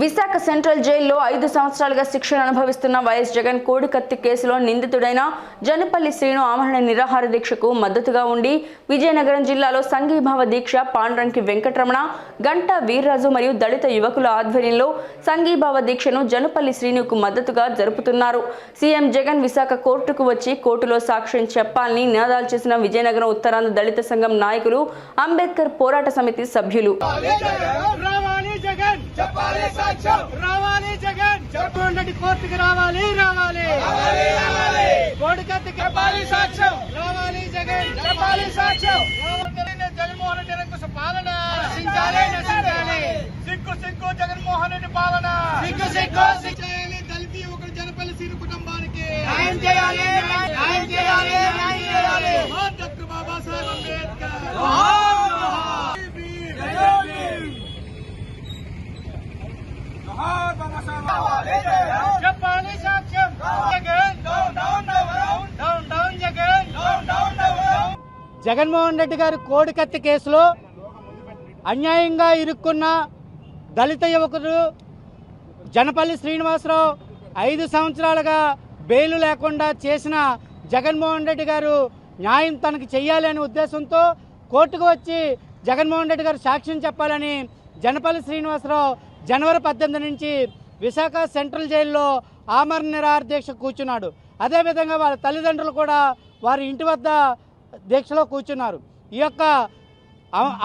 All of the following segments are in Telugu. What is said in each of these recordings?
విశాఖ సెంట్రల్ జైల్లో ఐదు సంవత్సరాలుగా శిక్షణ అనుభవిస్తున్న వైఎస్ జగన్ కోడికత్తి కేసులో నిందితుడైన జనపల్లి శ్రీను ఆమరణ నిరాహార దీక్షకు మద్దతుగా ఉండి విజయనగరం జిల్లాలో సంఘీభావ దీక్ష పాండ్రంకి వెంకటరమణ గంటా వీర్రాజు మరియు దళిత యువకుల ఆధ్వర్యంలో సంఘీభావ దీక్షను జనపల్లి శ్రీనుకు మద్దతుగా జరుపుతున్నారు. సీఎం జగన్ విశాఖ కోర్టుకు వచ్చి కోర్టులో సాక్ష్యం చెప్పాలని నినాదాలు చేసిన విజయనగరం ఉత్తరాంధ్ర దళిత సంఘం నాయకులు అంబేద్కర్ పోరాట సమితి సభ్యులు. చెప్పాలి సాక్ష్యం. రావాలి జగన్. జగన్మోహన్ రెడ్డి కోర్టుకి రావాలి రావాలి. కోడికత్తి చెప్పాలి సాక్ష్యం రావాలి జగన్ చెప్పాలి సాక్ష్యం జగన్మోహన్ రెడ్డి నిరంకుశ పాలన నశించాలి నశించాలి సిగ్గు సిగ్గు జగన్మోహన్ రెడ్డి పాలన సిగ్గు సిగ్గు చేయాలి దళిత యువకుడు జనపల్లి సీరు కుటుంబానికి న్యాయం చేయాలి న్యాయం చేయాలి న్యాయం చేయాలి డాక్టర్ బాబాసాహెబ్ అంబేద్కర్ చెప్పాలి సాక్ష్యం జగన్ డౌన్ డౌన్ జగన్ జగన్మోహన్ రెడ్డి గారి కోడికత్తి కేసులో అన్యాయంగా ఇరుక్కున్న దళిత యువకుడు జనపల్లి శ్రీనివాసరావు ఐదు సంవత్సరాలుగా బెయిల్ లేకుండా చేసిన జగన్మోహన్ రెడ్డి గారు న్యాయం తనకు చేయాలి అనే ఉద్దేశంతో కోర్టుకు వచ్చి జగన్మోహన్ రెడ్డి గారు సాక్ష్యం చెప్పాలని జనపల్లి శ్రీనివాసరావు జనవరి పద్దెనిమిది నుంచి విశాఖ సెంట్రల్ జైల్లో ఆమరణ నిరాహార దీక్ష కూర్చున్నాడు. అదేవిధంగా వాళ్ళ తల్లిదండ్రులు కూడా వారి ఇంటి వద్ద దీక్షలో కూర్చున్నారు. ఈ యొక్క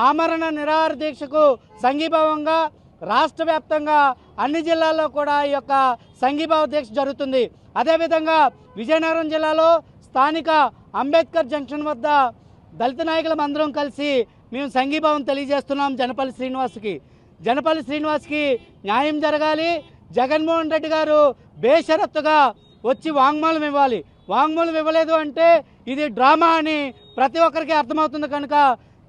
ఆమరణ నిరాహార దీక్షకు సంఘీభావంగా రాష్ట్ర వ్యాప్తంగా అన్ని జిల్లాల్లో కూడా ఈ యొక్క సంఘీభావ దీక్ష జరుగుతుంది. అదేవిధంగా విజయనగరం జిల్లాలో స్థానిక అంబేద్కర్ జంక్షన్ వద్ద దళిత నాయకులం అందరం కలిసి మేము సంఘీభావం తెలియజేస్తున్నాం జనపల్లి శ్రీనివాస్కి. జనపల్లి శ్రీనివాస్కి న్యాయం జరగాలి. జగన్మోహన్ రెడ్డి గారు బేషరత్తుగా వచ్చి వాంగ్మూలం ఇవ్వాలి. వాంగ్మూలం ఇవ్వలేదు అంటే ఇది డ్రామా అని ప్రతి ఒక్కరికి అర్థమవుతుంది కనుక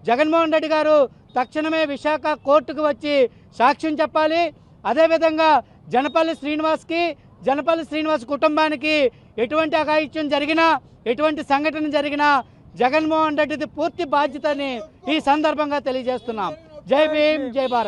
జగన్మోహన్ రెడ్డి గారు తక్షణమే విశాఖ కోర్టుకు వచ్చి సాక్ష్యం చెప్పాలి. అదేవిధంగా జనపల్లి శ్రీనివాస్కి జనపల్లి శ్రీనివాస్ కుటుంబానికి ఎటువంటి అఘాయిత్యం జరిగినా ఎటువంటి సంఘటన జరిగినా జగన్మోహన్ రెడ్డిది పూర్తి బాధ్యతని ఈ సందర్భంగా తెలియజేస్తున్నాం. జై భీమ్ జై భారత్.